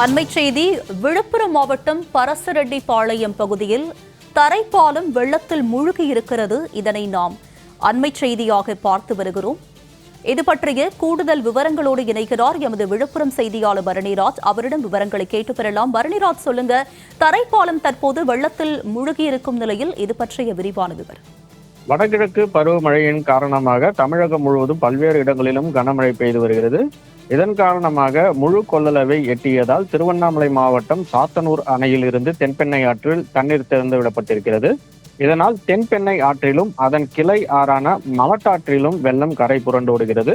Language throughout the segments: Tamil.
அண்மை செய்தி விழுப்புரம் மாவட்டம் பரசரெட்டிப்பாளையம் பகுதியில் தரைப்பாலம் வெள்ளத்தில் மூழ்கி இருக்கிறது. இதனை நாம் அண்மை செய்தியாக பார்த்து வருகிறோம். இது பற்றிய கூடுதல் விவரங்களோடு இணைகிறார் எமது விழுப்புரம் செய்தியாளர் பரணிராஜ். அவரிடம் விவரங்களை கேட்டு பெறலாம். பரணிராஜ் சொல்லுங்க தரைப்பாலம் தற்போது வெள்ளத்தில் மூழ்கி இருக்கும் நிலையில் இது பற்றிய விரிவான விவரம். வடகிழக்கு பருவமழையின் காரணமாக தமிழகம் முழுவதும் பல்வேறு இடங்களிலும் கனமழை பெய்து வருகிறது. இதன் காரணமாக முழு கொள்ளளவை எட்டியதால் திருவண்ணாமலை மாவட்டம் சாத்தனூர் அணையில் இருந்து தென்பெண்ணை ஆற்றில் தண்ணீர் திறந்து விடப்பட்டிருக்கிறது. இதனால் தென்பெண்ணை ஆற்றிலும் அதன் கிளை ஆறான மலட்டாற்றிலும் வெள்ளம் கரை புரண்டோடுகிறது.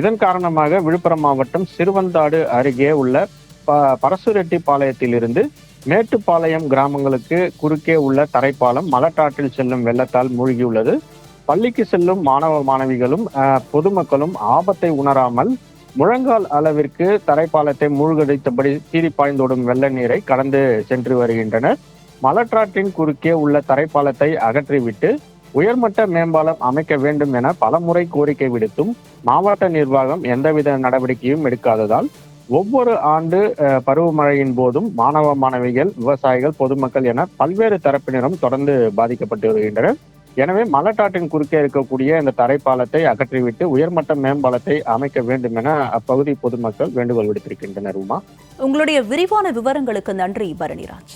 இதன் காரணமாக விழுப்புரம் மாவட்டம் சிறுவந்தாடு அருகே உள்ள ப பரசுரெட்டிப்பாளையத்தில் இருந்து மேட்டுப்பாளையம் கிராமங்களுக்கு குறுக்கே உள்ள தரைப்பாலம் மலட்டாற்றில் செல்லும் வெள்ளத்தால் மூழ்கியுள்ளது. பள்ளிக்கு செல்லும் மாணவ மாணவிகளும் பொதுமக்களும் ஆபத்தை உணராமல் முழங்கால் அளவிற்கு தரைப்பாலத்தை மூழ்கடித்தபடி சீறி பாய்ந்தோடும் வெள்ள நீரை கடந்து சென்று வருகின்றனர். மலற்றாற்றின் குறுக்கே உள்ள தரைப்பாலத்தை அகற்றிவிட்டு உயர்மட்ட மேம்பாலம் அமைக்க வேண்டும் என பலமுறை கோரிக்கை விடுத்தும் மாவட்ட நிர்வாகம் எந்தவித நடவடிக்கையும் எடுக்காததால் ஒவ்வொரு ஆண்டு பருவமழையின் போதும் மாணவ மாணவிகள் விவசாயிகள் பொதுமக்கள் என பல்வேறு தரப்பினரும் தொடர்ந்து பாதிக்கப்பட்டு வருகின்றனர். எனவே மலட்டாட்டின் குறுக்கே இருக்கக்கூடிய இந்த தரைப்பாலத்தை அகற்றிவிட்டு உயர்மட்ட மேம்பாலத்தை அமைக்க வேண்டும் என அப்பகுதி பொதுமக்கள் வேண்டுகோள் விடுத்திருக்கின்றனர் உமா. உங்களுடைய விரிவான விவரங்களுக்கு நன்றி பரணிராஜ்.